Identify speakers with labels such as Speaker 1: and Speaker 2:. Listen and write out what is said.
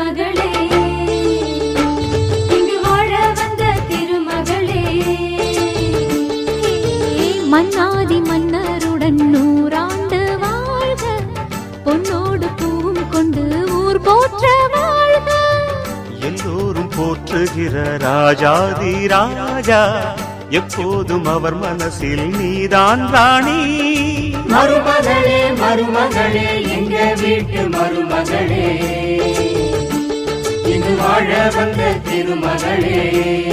Speaker 1: திருமகளே. இங்கு வாழ வந்த திருமகளே. மன்னாதி மன்னருடன் நூறாண்டு வாழ்க. பொன்னோடு பூவும் கொண்டு ஊர் போற்ற வாழ்க.
Speaker 2: எல்லோரும் போற்றுகிற ராஜாதி ராஜா. எப்போதும் அவர் மனசில் நீதான் ராணி.
Speaker 3: மருமகளே மருமகளே எங்க வீட்டு மருமகளே. வாழ வந்த திருமகளே.